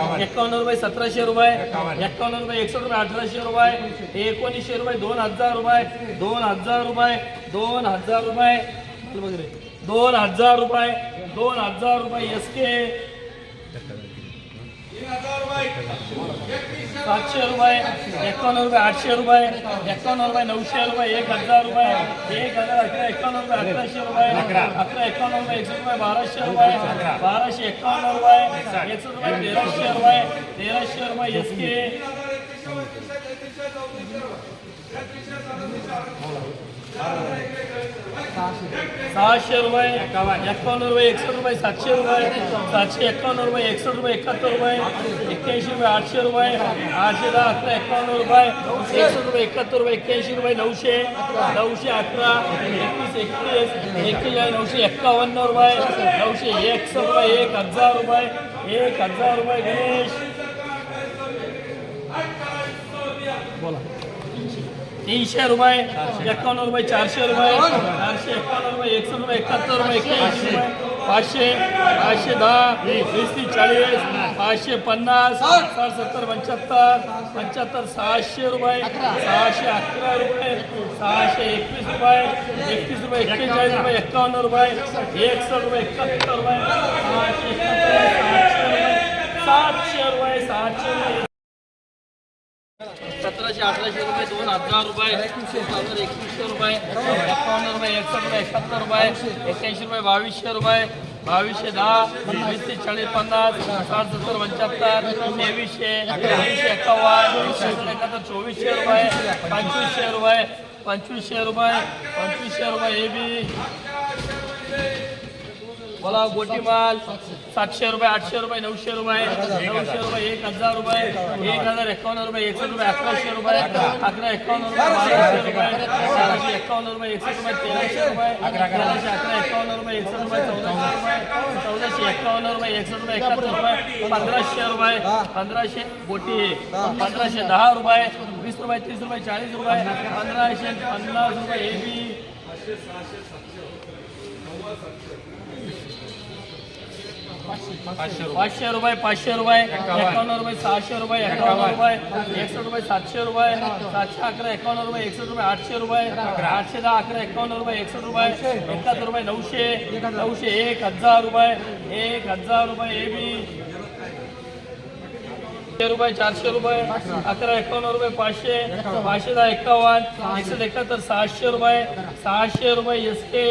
एक्कावन्न रुपये सतराशे रुपये एक्कावन्न रुपये एकसष्ट रुपये अठराशे रुपये एकोणीसशे रुपये दोन हजार रुपये दोन हजार रुपये दोन हजार रुपये. दोन हजार रुपये दोन हजार रुपये एस के सातशे रुपये एकावन्न रुपये आठशे रुपये एकावन्न रुपये नऊशे रुपये एक हजार रुपये एक हजार अकरा एकावन्न रुपये अकराशे रुपये अकरा. एकावन्न रुपये एकशे रुपये बाराशे रुपये बाराशे एकावन्न रुपये एकशे रुपये तेराशे रुपये तेराशे रुपये एस के सहाशे रुपये एकावन्न रुपये एकसष्ट रुपये सातशे रुपये सातशे एकावन्न रुपये एकसष्ट रुपये एकाहत्तर रुपये एक्क्याऐंशी रुपये आठशे रुपये आठशे दहा अकरा एकावन्न रुपये एकसष्ट रुपये एकाहत्तर रुपये एक्क्याऐंशी रुपये नऊशे नऊशे अकरा एकवीस एकतीस एकतीस नऊशे एक्कावन्न रुपये नऊशे एकसष्ट रुपये एक हजार रुपये एक हजार रुपये गणेश. तीनशे रुपये एकावन्न रुपये चारशे रुपये चारशे एकावन्न रुपये एकशे रुपये एकाहत्तर रुपये एक्क्याऐंशी पाचशे पाचशे दहा वीस तीस चाळीस पाचशे पन्नास सत्तर पंच्याहत्तर पंच्याहत्तर सहाशे रुपये सहाशे अकरा रुपये सहाशे एकवीस रुपये एकतीस रुपये एक्केचाळीस रुपये एकावन्न रुपये एकसष्ट रुपये एकाहत्तर रुपये सहाशे सातशे सातशे रुपये सातशे रुपये सतराशे अठराशे रुपये दोन हजार रुपये हजार एकवीसशे रुपये एकावन्न रुपये एकसष्ट रुपये एकाहत्तर रुपये एक्क्याऐंशी रुपये बावीसशे रुपये बावीसशे दहा वीसशे चाळीस पन्नास साठ सत्तर पंच्याहत्तर तेवीसशे तेवीसशे एकावन्न एकाहत्तर चोवीसशे रुपये पंचवीसशे रुपये पंचवीसशे रुपये पंचवीसशे रुपये ए बी बोला गोटी माल सातशे रुपये आठशे रुपये नऊशे रुपये नऊशे रुपये एक हजार रुपये एक हजार एकावन्न रुपये एकशे रुपये अकराशे रुपये अकरा एकावन्न रुपये बाराशे रुपये बाराशे एकावन्न रुपये एकसष्ट रुपये तेराशे रुपये तेराशे अकरा एकावन्न रुपये एकशे रुपये चौदाशे रुपये चौदाशे एकावन्न रुपये एकसष्ट रुपये एकाहत्तर रुपये पंधराशे रुपये पंधराशे गोटी पंधराशे दहा रुपये वीस रुपये तीस रुपये चाळीस रुपये पंधराशे पन्नास रुपये हे बी पाचशे रुपये. पाचशे रुपये एकावन्न. रुपये सहाशे रुपये एकावन्न रुपये एकसष्ट रुपये सातशे रुपये सातशे अकरा एकावन्न रुपये एकसष्ट रुपये आठशे रुपये आठशे दहा अकरा एकावन्न रुपये एकसष्ट रुपये एकाहत्तर रुपये नऊशे नऊशे. एक हजार रुपये एक हजार रुपये हे बी रुपये चारशे रुपये अकरा एकावन्न रुपये पाचशे पाचशे दहा एकावन्न एकशे एकाहत्तर सहाशे रुपये सहाशे रुपये एस के